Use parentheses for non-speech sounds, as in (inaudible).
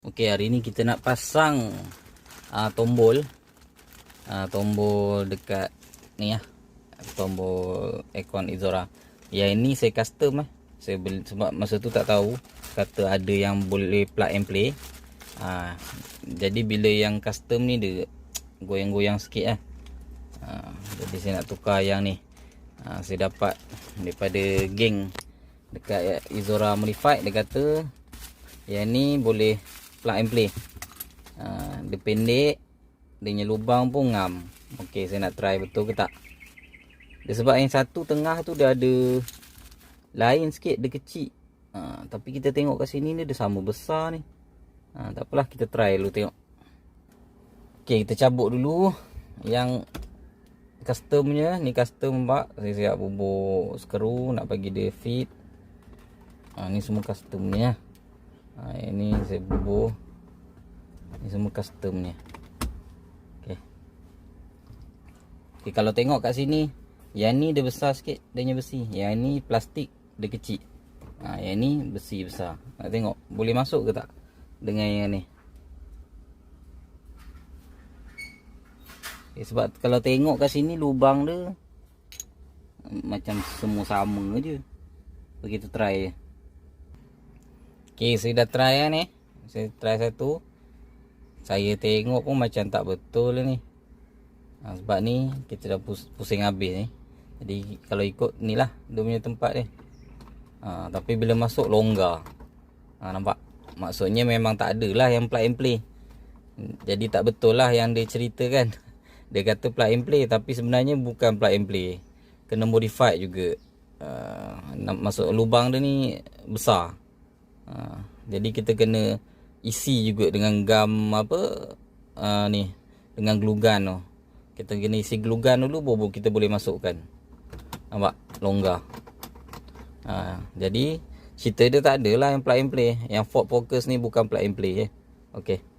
Okey, hari ni kita nak pasang uh, tombol uh, tombol dekat ni ya. Tombol aircon Izora. Yang ini saya custom eh. Saya beli sebab masa tu tak tahu kata ada yang boleh plug and play. Uh, jadi bila yang custom ni dia goyang-goyang sikit eh. Uh, jadi saya nak tukar yang ni. Uh, saya dapat daripada geng dekat Izora Modified dia kata yang ni boleh plug and play. Ha, dia pendek dia punya lubang pun ngam. Ok saya nak try betul ke tak? Dia sebab yang satu tengah tu dia ada lain sikit dia kecil. Ha, tapi kita tengok kat sini ni dia sama besar ni. Ha, tak apalah kita try dulu tengok. Ok kita cabut dulu yang customnya ni custom pak saya siap bubuk skru nak bagi dia fit. Ha, ni semua customnya ha, ini saya bubur ini semua custom ni. Okay. okay, kalau tengok kat sini yang ni dia besar sikit dia punya besi. Yang ni plastik dia kecil. Ha, yang ni besi besar. Nak tengok boleh masuk ke tak dengan yang ni? Okay, sebab kalau tengok kat sini lubang dia macam semua sama je. Begitu try. je Okay, saya dah try lah ni. Saya try satu. Saya tengok pun macam tak betul lah ni. Ha, sebab ni, kita dah pus pusing habis ni. Jadi, kalau ikut ni lah, dia punya tempat ni. Ha, tapi bila masuk, longgar. Ha, nampak? Maksudnya memang tak ada lah yang plug and play. Jadi, tak betul lah yang dia ceritakan. (laughs) Dia kata plug and play, tapi sebenarnya bukan plug and play. Kena modified juga. Uh, masuk lubang dia ni besar. Ha, jadi kita kena isi juga dengan gam apa uh, ni dengan glugan tu. Kita kena isi glugan dulu baru kita boleh masukkan. Nampak? Longgar. Ha, jadi cerita dia tak adalah yang plug and play. Yang Ford Focus ni bukan plug and play eh. Okey.